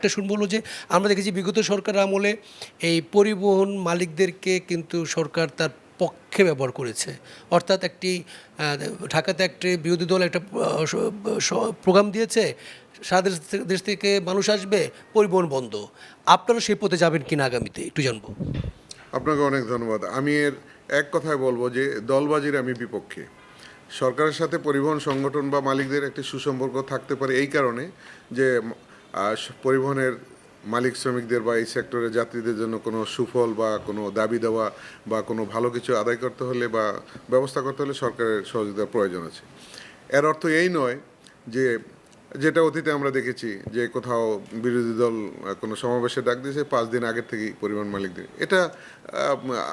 একটা শুনব যে, আমরা দেখেছি বিগত সরকার আমলে এই পরিবহন মালিকদেরকে কিন্তু সরকার তার পক্ষে ব্যবহার করেছে। অর্থাৎ একটি ঢাকাতে একটি বিরোধী দল একটা প্রোগ্রাম দিয়েছে, সারা দেশ থেকে- মানুষ আসবে, পরিবহন বন্ধ। আপনারা সেই পথে যাবেন কিনা আগামীতে? একটু জানব। আপনাকে অনেক ধন্যবাদ। আমি এর এক কথায় বলব যে, দলবাজির আমি বিপক্ষে। সরকারের সাথে পরিবহন সংগঠন বা মালিকদের একটি সুসম্পর্ক থাকতে পারে এই কারণে যে পরিবহনের মালিক শ্রমিকদের বা এই সেক্টরের যাত্রীদের জন্য কোনো সুফল বা কোনো দাবি দেওয়া বা কোনো ভালো কিছু আদায় করতে হলে বা ব্যবস্থা করতে হলে সরকারের সহযোগিতার প্রয়োজন আছে। এর অর্থ এই নয় যে, যেটা অতীতে আমরা দেখেছি যে কোথাও বিরোধী দল কোনো সমাবেশে ডাক দিয়েছে, পাঁচ দিন আগের থেকেই পরিবহন মালিকদের। এটা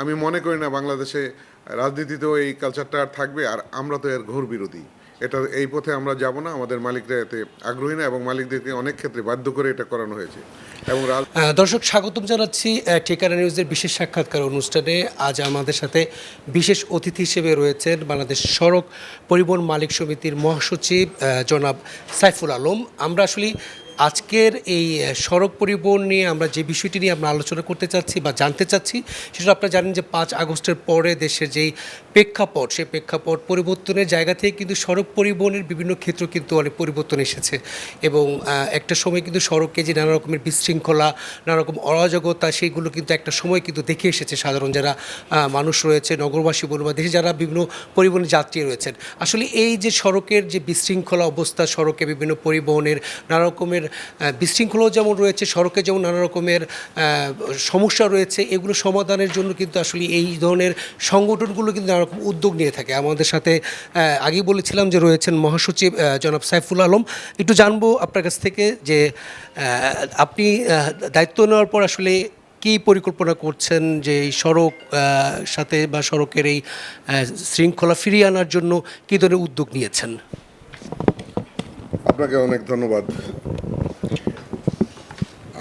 আমি মনে করি না বাংলাদেশে রাজনীতিতেও এই কালচারটা আর থাকবে, আর আমরা তো এর ঘোর বিরোধী। এটা এই পথে আমরা যাব না, আমাদের মালিকরা এতে আগ্রহী না এবং মালিকদেরকে অনেক ক্ষেত্রে বাধ্য করে এটা করানো হয়েছে। এবং দর্শক, স্বাগতম জানাচ্ছি ঠিকানা নিউজের বিশেষ সাক্ষাৎকার অনুষ্ঠানে। আজ আমাদের সাথে বিশেষ অতিথি হিসেবে রয়েছেন বাংলাদেশ সড়ক পরিবহন মালিক সমিতির মহাসচিব জনাব সাইফুল আলম। আমরা আসলে আজকের এই সড়ক পরিবহন নিয়ে আমরা যে বিষয়টি নিয়ে আমরা আলোচনা করতে চাচ্ছি বা জানতে চাচ্ছি, সেটা আপনারা জানেন যে পাঁচ আগস্টের পরে দেশের যেই প্রেক্ষাপট, সেই প্রেক্ষাপট পরিবর্তনের জায়গা থেকে কিন্তু সড়ক পরিবহনের বিভিন্ন ক্ষেত্র কিন্তু অনেক পরিবর্তন এসেছে। এবং একটা সময় কিন্তু সড়কে যে নানা রকমের বিশৃঙ্খলা, নানা রকম অরাজকতা, সেইগুলো কিন্তু একটা সময় কিন্তু দেখে এসেছে সাধারণ যারা মানুষ রয়েছে, নগরবাসী বলুন বা দেশে যারা বিভিন্ন পরিবহনের যাত্রী রয়েছেন। আসলে এই যে সড়কের যে বিশৃঙ্খলা অবস্থা, সড়কে বিভিন্ন পরিবহনের নানা রকমের আহ, বিশৃঙ্খলাও যেমন রয়েছে সড়কে যেমন নানা রকমের সমস্যা রয়েছে এগুলো সমাধানের জন্য কিন্তু আসলে এই ধরনের সংগঠনগুলো কিন্তু নানা রকম উদ্যোগ নিয়ে থাকে। আমাদের সাথে আগেই বলেছিলাম যে রয়েছেন মহাসচিব জনাব সাইফুল আলম। একটু জানব আপনার কাছ থেকে যে আপনি দায়িত্ব নেওয়ার পর আসলে কী পরিকল্পনা করছেন যে এই সড়ক সাথে বা সড়কের এই শৃঙ্খলা ফিরিয়ে আনার জন্য কী ধরনের উদ্যোগ নিয়েছেন? আপনাকে অনেক ধন্যবাদ।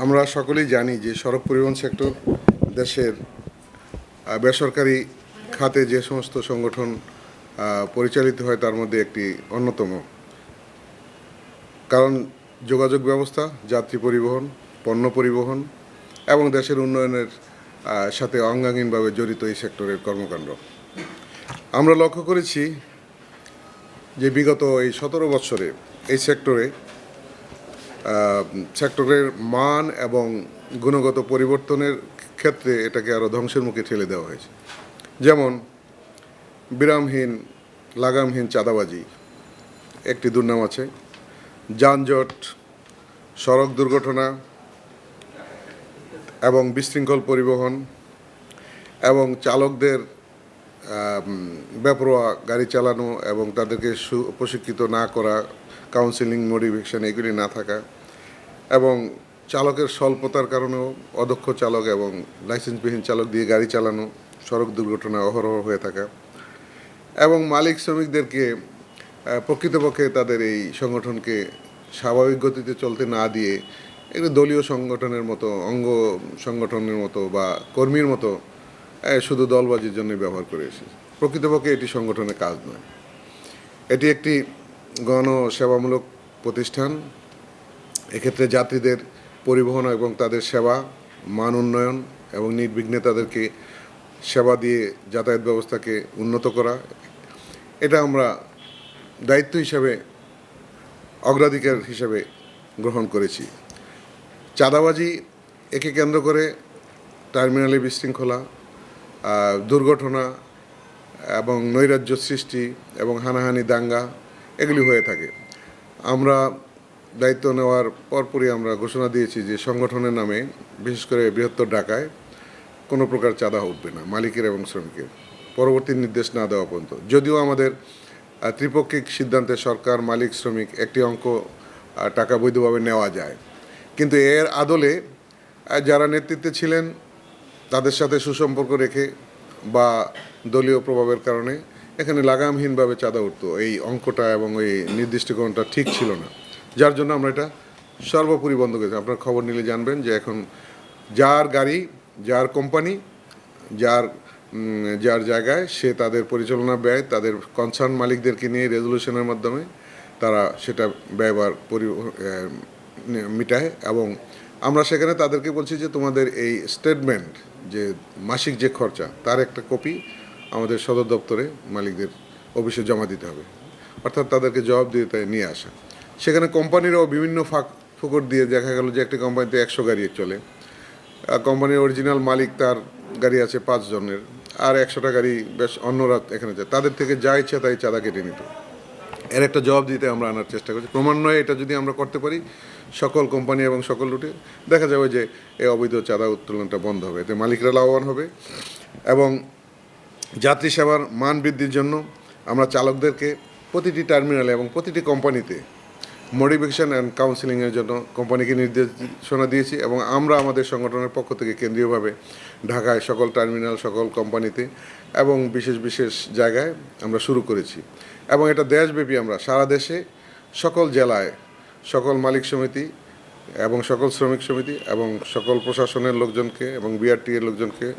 আমরা সকলেই জানি যে সড়ক পরিবহন সেক্টর দেশের বেসরকারি খাতে যে সমস্ত সংগঠন পরিচালিত হয় তার মধ্যে একটি অন্যতম। কারণ যোগাযোগ ব্যবস্থা, যাত্রী পরিবহন, পণ্য পরিবহন এবং দেশের উন্নয়নের সাথে অঙ্গাঙ্গিনভাবে জড়িত এই সেক্টরের কর্মকাণ্ড। আমরা লক্ষ্য করেছি যে বিগত এই সতেরো বছরে এই সেক্টরে সেক্টরের মান এবং গুণগত পরিবর্তনের ক্ষেত্রে এটাকে আরও ধ্বংসের মুখে ঠেলে দেওয়া হয়েছে। যেমন, বিরামহীন, লাগামহীন চাঁদাবাজি একটি দুর্নাম আছে। যানজট, সড়ক দুর্ঘটনা এবং বিশৃঙ্খল পরিবহন এবং চালকদের বেপরোয়া গাড়ি চালানো এবং তাদেরকে সু- প্রশিক্ষিত না করা কাউন্সিলিং মোটিভেশন এগুলি না থাকা এবং চালকের স্বল্পতার কারণেও অদক্ষ চালক এবং লাইসেন্সবিহীন চালক দিয়ে গাড়ি চালানো, সড়ক দুর্ঘটনা অহরহ হয়ে থাকা এবং মালিক শ্রমিকদেরকে প্রকৃতপক্ষে তাদের এই সংগঠনকে স্বাভাবিক গতিতে চলতে না দিয়ে একটু দলীয় সংগঠনের মতো, অঙ্গ সংগঠনের মতো বা কর্মীর মতো শুধু দলবাজির জন্য ব্যবহার করে এসেছে। প্রকৃতপক্ষে এটি সংগঠনের কাজ নয়। এটি একটি গণ সেবামূলক প্রতিষ্ঠান, এক্ষেত্রে যাত্রীদের পরিবহন এবং তাদের সেবা, মান উন্নয়ন এবং নির্বিঘ্নে তাদেরকে সেবা দিয়ে যাতায়াত ব্যবস্থাকে উন্নত করা। এটা আমরা দায়িত্ব হিসাবে, অগ্রাধিকার হিসাবে গ্রহণ করেছি। চাঁদাবাজি একে কেন্দ্র করে টার্মিনালে বিশৃঙ্খলা দুর্ঘটনা এবং নৈরাজ্য সৃষ্টি এবং হানাহানি দাঙ্গা এগুলি হয়ে থাকে। আমরা দায়িত্ব নেওয়ার পরপরই আমরা ঘোষণা দিয়েছি যে সংগঠনের নামে, বিশেষ করে বৃহত্তর ঢাকায়, কোনো প্রকার চাঁদা উঠবে না, মালিকের এবং শ্রমিকের। পরবর্তী নির্দেশ না দেওয়া পর্যন্ত। যদিও আমাদের ত্রিপক্ষিক সিদ্ধান্তে সরকার, মালিক, শ্রমিক একটি অঙ্ক টাকা বৈধভাবে নেওয়া যায়। কিন্তু এর আদলে যারা নেতৃত্বে ছিলেন, তাদের সাথে সুসম্পর্ক রেখে বা দলীয় প্রভাবের কারণে এখানে লাগামহীনভাবে চাঁদা উঠতো। এই অঙ্কটা এবং এই নির্দিষ্টকরণটা ঠিক ছিল না। যার জন্য আমরা এটা সর্বোপরি বন্ধ করেছি। আপনার খবর নিলে জানবেন যে এখন যার গাড়ি, যার কোম্পানি, যার যার জায়গায় সে তাদের পরিচালনা ব্যয়, তাদের কনসার্ন মালিকদেরকে নিয়ে রেজলিউশনের মাধ্যমে তারা সেটা ব্যয়বার পরি মিটায় এবং আমরা সেখানে তাদেরকে বলছি যে তোমাদের এই স্টেটমেন্ট যে মাসিক যে খরচা, তার একটা কপি আমাদের সদর দপ্তরে মালিকদের অফিসে জমা দিতে হবে। অর্থাৎ তাদেরকে জবাব দিয়ে তাই নিয়ে আসা। সেখানে কোম্পানিরাও বিভিন্ন ফাঁক ফুকর দিয়ে দেখা গেল যে একটি কোম্পানিতে একশো গাড়ি চলে। কোম্পানির অরিজিনাল মালিক তার গাড়ি আছে পাঁচ জনের। আর একশোটা গাড়ি বেশ অন্যরা এখানে যায়। তাদের থেকে যা ইচ্ছা তাই চাঁদা কেটে নিত। এর একটা জবাব দিতে আমরা আনার চেষ্টা করছি। ক্রমান্বয়ে এটা যদি আমরা করতে পারি, সকল কোম্পানি এবং সকল রুটে দেখা যাবে যে এই অবৈধ চাঁদা উত্তোলনটা বন্ধ হবে। এতে মালিকরা লাভবান হবে। এবং যাত্রী সেবার মান বৃদ্ধির জন্য আমরা চালকদেরকে প্রতিটি টার্মিনালে এবং প্রতিটি কোম্পানিতে মডিফিকেশন অ্যান্ড কাউন্সিলিংয়ের জন্য কোম্পানিকে নির্দেশনা দিয়েছি এবং আমরা আমাদের সংগঠনের পক্ষ থেকে কেন্দ্রীয়ভাবে ঢাকায় সকল টার্মিনাল, সকল কোম্পানিতে এবং বিশেষ বিশেষ জায়গায় আমরা শুরু করেছি। এবং এটা দেশব্যাপী আমরা সারা দেশে, সকল জেলায়, সকল মালিক সমিতি এবং সকল শ্রমিক সমিতি এবং সকল প্রশাসনের লোকজনকে এবং বিআরটি এর লোকজনকে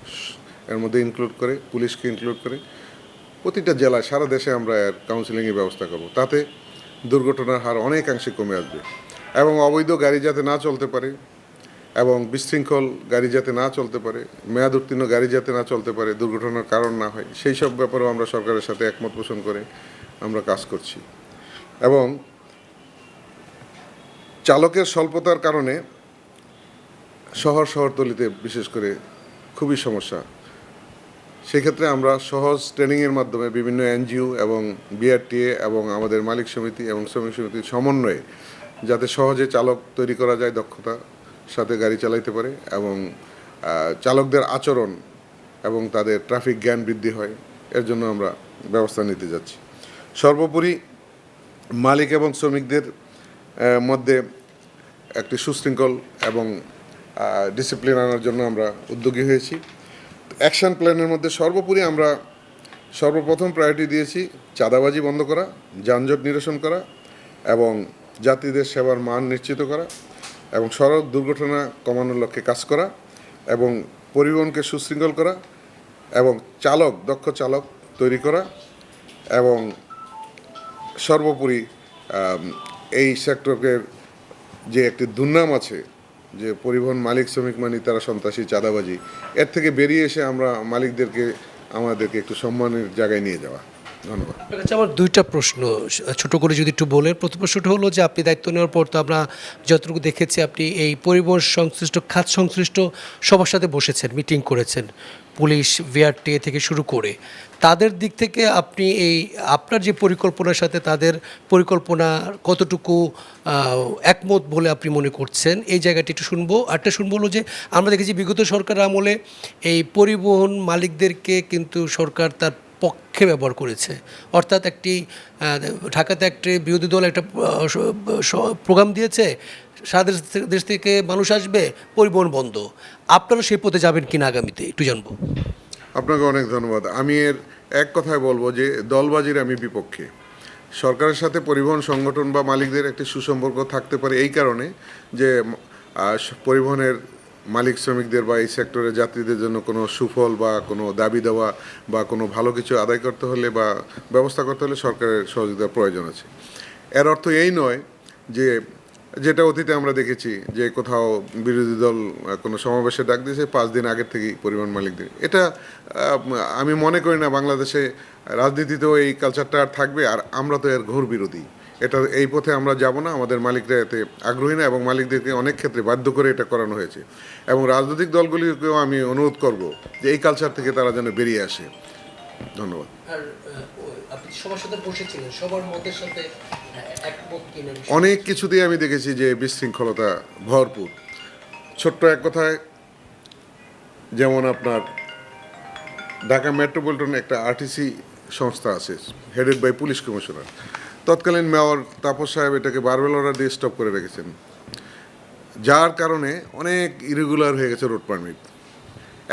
এর মধ্যে ইনক্লুড করে, পুলিশকে ইনক্লুড করে, প্রতিটা জেলায় সারা দেশে আমরা এর কাউন্সিলিংয়ের ব্যবস্থা করব। তাতে দুর্ঘটনার হার অনেকাংশে কমে আসবে এবং অবৈধ গাড়ি যাতে না চলতে পারে এবং বিশৃঙ্খল গাড়ি যাতে না চলতে পারে, মেয়াদ উত্তীর্ণ গাড়ি যাতে না চলতে পারে, দুর্ঘটনার কারণ না হয়, সেই সব ব্যাপারেও আমরা সরকারের সাথে একমত পোষণ করে আমরা কাজ করছি। এবং চালকের স্বল্পতার কারণে শহর, শহরতলিতে বিশেষ করে খুবই সমস্যা। সেক্ষেত্রে আমরা সহজ ট্রেনিংয়ের মাধ্যমে বিভিন্ন এনজিও এবং বিআরটিএ এবং আমাদের মালিক সমিতি এবং শ্রমিক সমিতির সমন্বয়ে যাতে সহজে চালক তৈরি করা যায় দক্ষতা সাথে গাড়ি চালাইতে পারে এবং চালকদের আচরণ এবং তাদের ট্রাফিক জ্ঞান বৃদ্ধি হয়, এর জন্য আমরা ব্যবস্থা নিতে যাচ্ছি। সর্বোপরি মালিক এবং শ্রমিকদের মধ্যে একটি সুশৃঙ্খল এবং ডিসিপ্লিন আনার জন্য আমরা উদ্যোগী হয়েছি। অ্যাকশন প্ল্যানের মধ্যে সর্বোপরি আমরা সর্বপ্রথম প্রায়োরিটি দিয়েছি চাঁদাবাজি বন্ধ করা, যানজট নিরসন করা এবং যাত্রীদের সেবার মান নিশ্চিত করা এবং সড়ক দুর্ঘটনা কমানোর লক্ষ্যে কাজ করা এবং পরিবহনকে সুশৃঙ্খল করা এবং চালক, দক্ষ চালক তৈরি করা এবং সর্বোপরি এই সেক্টরের যে একটি দুর্নাম আছে যে পরিবহন মালিক, শ্রমিক মানি তারা সন্ত্রাসী, চাঁদাবাজি, এর থেকে বেরিয়ে এসে আমরা মালিকদেরকে, আমাদেরকে একটু সম্মানের জায়গায় নিয়ে যাওয়া। ধন্যবাদ। আপনার আমার দুইটা প্রশ্ন, ছোট করে যদি একটু বলেন। প্রথম প্রশ্নটা হলো যে আপনি দায়িত্ব নেওয়ার পর তো আমরা যতটুকু দেখেছি, আপনি এই পরিবহন সংশ্লিষ্ট, খাত সংশ্লিষ্ট সবার সাথে বসেছেন, মিটিং করেছেন। পুলিশ ভিআরটিএ থেকে শুরু করে তাদের দিক থেকে আপনি এই আপনার যে পরিকল্পনার সাথে তাদের পরিকল্পনা কতটুকু একমত বলে আপনি মনে করছেন, এই জায়গাটি একটু শুনব। আরটা শুনব হলো যে আমরা দেখেছি বিগত সরকার আমলে এই পরিবহন মালিকদেরকে কিন্তু সরকার তার পক্ষে ব্যবহার করেছে। অর্থাৎ একটি ঢাকাতে একটি বিরোধী দল একটা প্রোগ্রাম দিয়েছে সারা দেশ থেকে- দেশ থেকে মানুষ আসবে, পরিবহন বন্ধ। আপনারা সেই পথে যাবেন কিনা আগামীতে? একটু জানব। আপনাকে অনেক ধন্যবাদ। আমি এর এক কথায় বলব যে, দলবাজির আমি বিপক্ষে। সরকারের সাথে পরিবহন সংগঠন বা মালিকদের একটি সুসম্পর্ক থাকতে পারে এই কারণে যে পরিবহনের মালিক শ্রমিকদের বা এই সেক্টরের যাত্রীদের জন্য কোনো সুফল বা কোনো দাবি দেওয়া বা কোনো ভালো কিছু আদায় করতে হলে বা ব্যবস্থা করতে হলে সরকারের সহযোগিতার প্রয়োজন আছে। এর অর্থ এই নয় যে যেটা অতীতে আমরা দেখেছি যে কোথাও বিরোধী দল কোনো সমাবেশে ডাক দিয়েছে, পাঁচ দিন আগের থেকেই পরিবহন মালিকদের। এটা আমি মনে করি না বাংলাদেশে রাজনীতিতেও এই কালচারটা আর থাকবে, আর আমরা তো এর ঘোর বিরোধী। এটা, এই পথে আমরা যাব না, আমাদের মালিকরা এতে আগ্রহী না, এবং মালিকদেরকে অনেক ক্ষেত্রে বাধ্য করে এটা করানো হয়েছে। এবং রাজনৈতিক দলগুলিকেও আমি অনুরোধ করব যে এই কালচার থেকে তারা যেন বেরিয়ে আসে। ধন্যবাদ। অনেক কিছুতেই আমি দেখেছি যে বিশৃঙ্খলতা ভরপুর। ছোট্ট এক কথায়, যেমন আপনার ঢাকা মেট্রোপলিটন একটা আরটিসি সংস্থা আছে হেডেড বাই পুলিশ কমিশনার তৎকালীন মেয়র তাপস সাহেব এটাকে বারবেল অর্ডার দিয়ে স্টপ করে রেখেছেন। যার কারণে অনেক ইরেগুলার হয়ে গেছে রোড পারমিট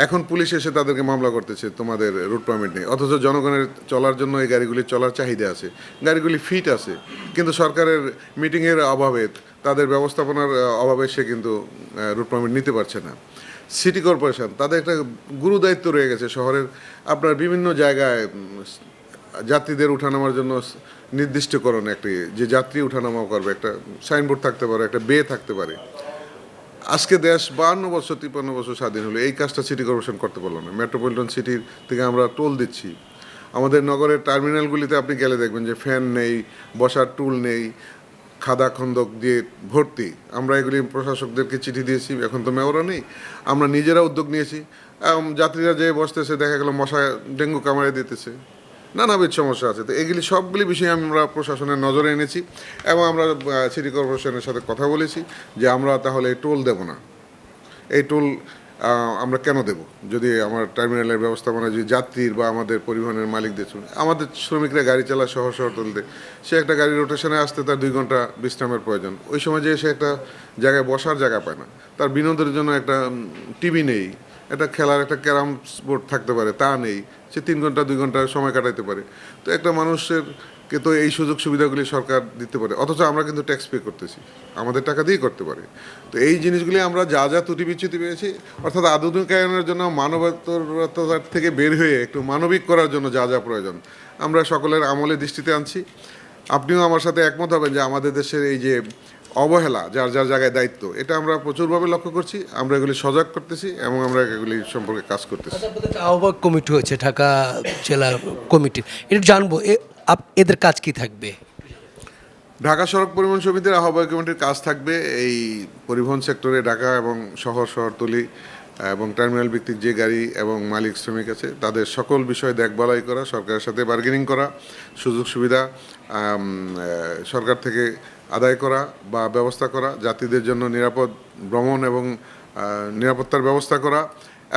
এখন পুলিশ এসে তাদেরকে মামলা করতেছে, তোমাদের রুট পারমিট নেই অথচ জনগণের চলার জন্য এই গাড়িগুলি চলার চাহিদা আছে, গাড়িগুলি ফিট আছে। কিন্তু সরকারের মিটিংয়ের অভাবে, তাদের ব্যবস্থাপনার অভাবে সে কিন্তু রুট পারমিট নিতে পারছে না। সিটি কর্পোরেশন তাদের একটা গুরু দায়িত্ব রয়ে গেছে শহরের, আপনার বিভিন্ন জায়গায় যাত্রীদের উঠানামার জন্য নির্দিষ্টকরণ একটি, যে যাত্রী উঠানামা করবে, একটা সাইনবোর্ড থাকতে পারে, একটা বে থাকতে পারে। আজকে দেশ বাহান্ন বছর, তিপ্পান্ন বছর স্বাধীন হলো। এই কাজটা সিটি কর্পোরেশন করতে পারল না। মেট্রোপলিটন সিটির থেকে আমরা টোল দিচ্ছি। আমাদের নগরের টার্মিনালগুলিতে আপনি গেলে দেখবেন যে ফ্যান নেই, বসার টুল নেই, খাদা খন্দক দিয়ে ভর্তি। আমরা এগুলি প্রশাসকদেরকে চিঠি দিয়েছি, এখন তো মেয়রও নেই। আমরা নিজেরা উদ্যোগ নিয়েছি। যাত্রীরা যে বসতেছে, দেখা গেল মশা ডেঙ্গু কামড়ে দিতেছে। নানাবিধ সমস্যা আছে। তো এগুলি সবগুলি বিষয়ে আমরা প্রশাসনের নজরে এনেছি এবং আমরা সিটি কর্পোরেশনের সাথে কথা বলেছি যে আমরা তাহলে এই টোল দেব না। এই টোল আমরা কেন দেব? যদি আমার টার্মিনালের ব্যবস্থাপনা যদি যাত্রীর বা আমাদের পরিবহনের মালিকদের চলে আমাদের শ্রমিকরা গাড়ি চালায় শহর শহর তুলতে সে একটা গাড়ি রোটেশনে আসতে তার দুই ঘণ্টা বিশ্রামের প্রয়োজন। ওই সময় যে সে একটা জায়গায় বসার জায়গা পায় না। তার বিনোদনের জন্য একটা টিভি নেই। একটা খেলার একটা ক্যারাম বোর্ড থাকতে পারে, তা নেই। সে তিন ঘণ্টা, দুই ঘণ্টা সময় কাটাইতে পারে। তো একটা মানুষের কে তো এই সুযোগ সুবিধাগুলি সরকার দিতে পারে, অথচ আমরা কিন্তু ট্যাক্স পে করতেছি। আমাদের টাকা দিয়েই করতে পারে। তো এই জিনিসগুলি আমরা যা যা ত্রুটি বিচ্যুতি পেয়েছি, অর্থাৎ আধুনিকায়নের জন্য মানবতার থেকে বের হয়ে একটু মানবিক করার জন্য যা যা প্রয়োজন, আমরা সকলের আমলে দৃষ্টিতে আনছি। আপনিও আমার সাথে একমত হবেন যে আমাদের দেশের এই যে অবহেলা যার যার জায়গায় দায়িত্ব এটা আমরা প্রচুরভাবে লক্ষ্য করছি আমরা এগুলি সজাগ করতেছি এবং আমরা এগুলি সম্পর্কে কাজ করতেছি। আপনাদের আহ্বায়ক কমিটি হয়েছে ঢাকা জেলা কমিটির এটা জানব এ- আপ- এদের কাজ কি থাকবে? ঢাকা সড়ক পরিবহন সমিতির আহ্বায়ক কমিটির কাজ থাকবে এই পরিবহন সেক্টরে ঢাকা এবং শহর শহরতলি এবং টার্মিনাল ভিত্তিক যে গাড়ি এবং মালিক শ্রমিক আছে তাদের সকল বিষয় দেখভালাই করা সরকারের সাথে বার্গেনিং করা সুযোগ সুবিধা সরকার থেকে আদায় করা বা ব্যবস্থা করা, যাত্রীদের জন্য নিরাপদ ভ্রমণ এবং নিরাপত্তার ব্যবস্থা করা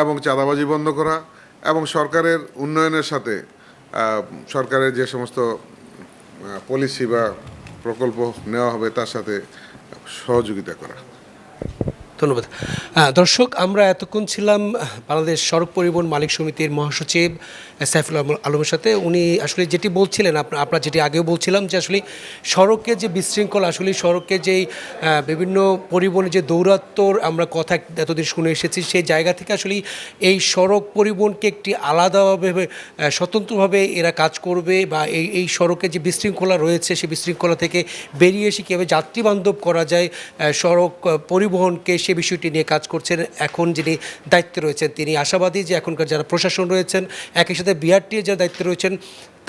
এবং চাঁদাবাজি বন্ধ করা এবং সরকারের উন্নয়নের সাথে সরকারের যে সমস্ত পলিসি বা প্রকল্প নেওয়া হবে তার সাথে সহযোগিতা করা। ধন্যবাদ। দর্শক, আমরা এতক্ষণ ছিলাম বাংলাদেশ সড়ক পরিবহন মালিক সমিতির মহাসচিব সাইফুল আলমের সাথে। উনি আসলে যেটি বলছিলেন, আপনা- আপনারা যেটি আগেও বলছিলাম যে আসলে সড়কে যে বিশৃঙ্খলা, আসলে সড়কে যেই বিভিন্ন পরিবহনের যে দৌরাত্মর আমরা কথা এতদিন শুনে এসেছি, সেই জায়গা থেকে আসলে এই সড়ক পরিবহনকে একটি আলাদাভাবে স্বতন্ত্রভাবে এরা কাজ করবে বা এই এই সড়কে যে বিশৃঙ্খলা রয়েছে, সেই বিশৃঙ্খলা থেকে বেরিয়ে এসে কীভাবে যাত্রী বান্ধব করা যায় সড়ক পরিবহনকে সে বিষয়টি নিয়ে কাজ করছেন এখন যিনি দায়িত্বে রয়েছেন, তিনি আশাবাদী যে এখনকার যারা প্রশাসন রয়েছেন, একই সাথে বিআরটি যারা দায়িত্বে রয়েছেন,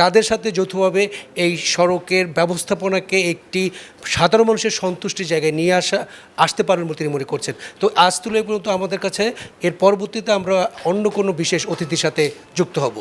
তাদের সাথে যৌথভাবে এই সড়কের ব্যবস্থাপনাকে একটি সাধারণ মানুষের সন্তুষ্টির জায়গায় নিয়ে আসা, আসতে পারেন বলে তিনি মনে করছেন। তো আজ তুলে পর্যন্ত আমাদের কাছে, এর পরবর্তীতে আমরা অন্য কোনো বিশেষ অতিথির সাথে যুক্ত হব।